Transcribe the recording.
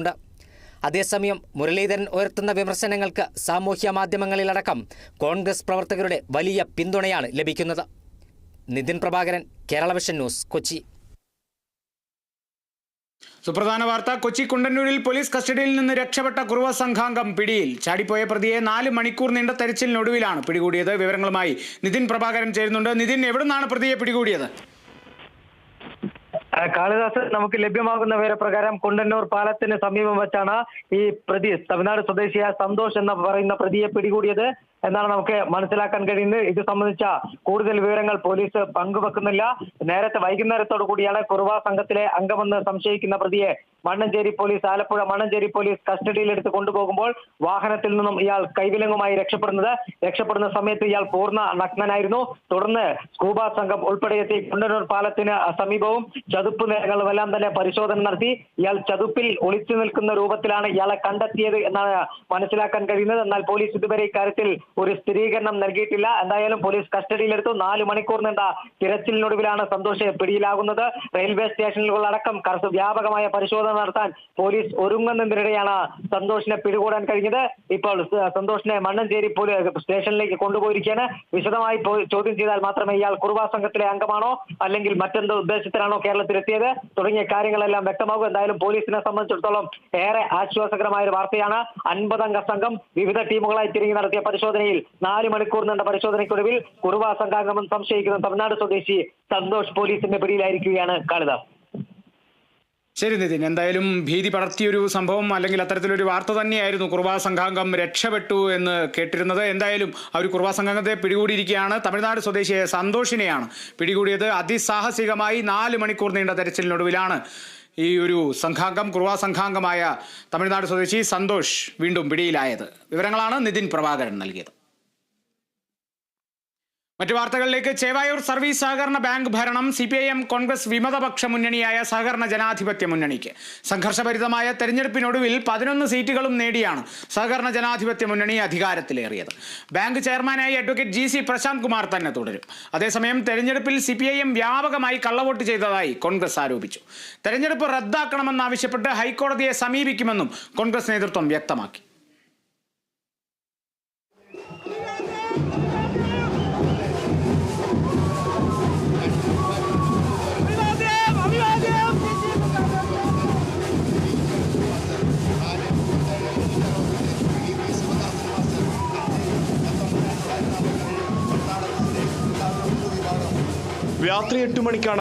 ഉണ്ട്. അതേസമയം മുരളീധരൻ ഉയർത്തുന്ന വിമർശനങ്ങൾക്ക് സാമൂഹ്യ മാധ്യമങ്ങളിലടക്കം കോൺഗ്രസ് പ്രവർത്തകരുടെ വലിയ പിന്തുണയാണ് ലഭിക്കുന്നത്. Nithin Prabhakaran Kerala vision news Kochi. സുപ്രധാന വാർത്ത കൊച്ചി കുണ്ടന്നൂരിൽ പോലീസ് കസ്റ്റഡിയിൽ നിന്ന് രക്ഷപ്പെട്ട കുറുവ സംഘാംഗം പിടിയിൽ. ചാടിപ്പോയ പ്രതിയെ നാല് മണിക്കൂർ നീണ്ട തെരച്ചിലിനൊടുവിലാണ് പിടികൂടിയത്. വിവരങ്ങളുമായി നിതിൻ പ്രഭാകരൻ ചേരുന്നുണ്ട്. നിതിൻ എവിടുന്നാണ് പ്രതിയെ പിടികൂടിയത്? കാളിദാസ് നമുക്ക് ലഭ്യമാകുന്ന വിവരപ്രകാരം കുണ്ടന്നൂർ പാലത്തിന് സമീപം വെച്ചാണ് ഈ പ്രതി തമിഴ്നാട് സ്വദേശിയായ സന്തോഷ് എന്ന് പറയുന്ന പ്രതിയെ പിടികൂടിയത്. എന്നാണ് നമുക്ക് മനസ്സിലാക്കാൻ കഴിയുന്നത്. ഇത് സംബന്ധിച്ച കൂടുതൽ വിവരങ്ങൾ പോലീസ് പങ്കുവെക്കുന്നില്ല. നേരത്തെ വൈകുന്നേരത്തോടു കൂടിയാണ് കുറുവ സംഘത്തിലെ അംഗമെന്ന് സംശയിക്കുന്ന പ്രതിയെ മണ്ണഞ്ചേരി പോലീസ് ആലപ്പുഴ മണ്ണഞ്ചേരി പോലീസ് കസ്റ്റഡിയിലെടുത്ത് കൊണ്ടുപോകുമ്പോൾ വാഹനത്തിൽ നിന്നും ഇയാൾ കൈവിലങ്ങുമായി രക്ഷപ്പെടുന്നത്. രക്ഷപ്പെടുന്ന സമയത്ത് ഇയാൾ പൂർണ നഗ്നനായിരുന്നു. തുടർന്ന് സ്കൂബ സംഘം ഉൾപ്പെടെ എത്തി പാലത്തിന് സമീപവും ചതുപ്പ് നിലങ്ങളുമെല്ലാം തന്നെ പരിശോധന നടത്തി. ഇയാൾ ചതുപ്പിൽ ഒളിച്ചു നിൽക്കുന്ന രൂപത്തിലാണ് ഇയാളെ കണ്ടെത്തിയത് എന്നാണ് മനസ്സിലാക്കാൻ കഴിയുന്നത്. എന്നാൽ പോലീസ് ഇതുവരെ ഇക്കാര്യത്തിൽ ഒരു സ്ഥിരീകരണം നൽകിയിട്ടില്ല. എന്തായാലും പോലീസ് കസ്റ്റഡിയിലെടുത്തു. നാല് മണിക്കൂർ നീണ്ട തിരച്ചിലിനൊടുവിലാണ് സന്തോഷ് പിടിയിലാകുന്നത്. റെയിൽവേ സ്റ്റേഷനുകളടക്കം വ്യാപകമായ പരിശോധന നടത്താൻ പോലീസ് ഒരുങ്ങുന്നതിനിടെയാണ് സന്തോഷിനെ പിടികൂടാൻ കഴിഞ്ഞത്. ഇപ്പോൾ സന്തോഷിനെ മണ്ണഞ്ചേരി പോലീസ് സ്റ്റേഷനിലേക്ക് കൊണ്ടുപോയിരിക്കുകയാണ്. വിശദമായി ചോദ്യം ചെയ്താൽ മാത്രമേ ഇയാൾ കുറുവാ സംഘത്തിലെ അംഗമാണോ അല്ലെങ്കിൽ മറ്റെന്തോ ഉദ്ദേശത്തിലാണോ കേരളത്തിലെത്തിയത് തുടങ്ങിയ കാര്യങ്ങളെല്ലാം വ്യക്തമാകും. എന്തായാലും പോലീസിനെ സംബന്ധിച്ചിടത്തോളം ഏറെ ആശ്വാസകരമായ ഒരു വാർത്തയാണ്. അൻപതംഗ സംഘം വിവിധ ടീമുകളായി തിരിഞ്ഞു നടത്തിയ പരിശോധനയിൽ നാല് മണിക്കൂർ നീണ്ട പരിശോധനയ്ക്കൊടുവിൽ കുറുവ സംഘാംഗമെന്ന് സംശയിക്കുന്ന തമിഴ്നാട് സ്വദേശി സന്തോഷ് പോലീസിന്റെ പിടിയിലായിരിക്കുകയാണ് കാളിദാസ് ശരി നിതിൻ എന്തായാലും ഭീതി പടർത്തിയൊരു സംഭവം അല്ലെങ്കിൽ അത്തരത്തിലൊരു വാർത്ത തന്നെയായിരുന്നു കുർബാ സംഘാംഗം രക്ഷപ്പെട്ടു എന്ന് കേട്ടിരുന്നത്. എന്തായാലും അവർ കുർബാ സംഘാംഗത്തെ പിടികൂടിയിരിക്കുകയാണ്. തമിഴ്നാട് സ്വദേശിയായ സന്തോഷിനെയാണ് പിടികൂടിയത്. അതിസാഹസികമായി നാല് മണിക്കൂർ നീണ്ട തെരച്ചിലിനൊടുവിലാണ് ഈ ഒരു സംഘാംഗം കുർവാ സംഘാംഗമായ തമിഴ്നാട് സ്വദേശി സന്തോഷ് വീണ്ടും പിടിയിലായത്. വിവരങ്ങളാണ് നിതിൻ പ്രഭാകരൻ നൽകിയത്. മറ്റു വാർത്തകളിലേക്ക് ചേവായൂർ സർവീസ് സഹകരണ ബാങ്ക് ഭരണം C P I M Congress വിമതപക്ഷ മുന്നണിയായ സഹകരണ ജനാധിപത്യ മുന്നണിക്ക്. സംഘർഷഭരിതമായ തെരഞ്ഞെടുപ്പിനൊടുവിൽ പതിനൊന്ന് സീറ്റുകളും നേടിയാണ് സഹകരണ ജനാധിപത്യ മുന്നണി അധികാരത്തിലേറിയത്. ബാങ്ക് ചെയർമാനായി advocate G C Prashanth Kumar തന്നെ തുടരും. അതേസമയം തെരഞ്ഞെടുപ്പിൽ സി പി ഐ എം വ്യാപകമായി കള്ളവോട്ട് ചെയ്തതായി കോൺഗ്രസ് ആരോപിച്ചു. തെരഞ്ഞെടുപ്പ് റദ്ദാക്കണമെന്നാവശ്യപ്പെട്ട് ഹൈക്കോടതിയെ സമീപിക്കുമെന്നും കോൺഗ്രസ് നേതൃത്വം വ്യക്തമാക്കി. രാത്രി എട്ട് മണിക്കാണ്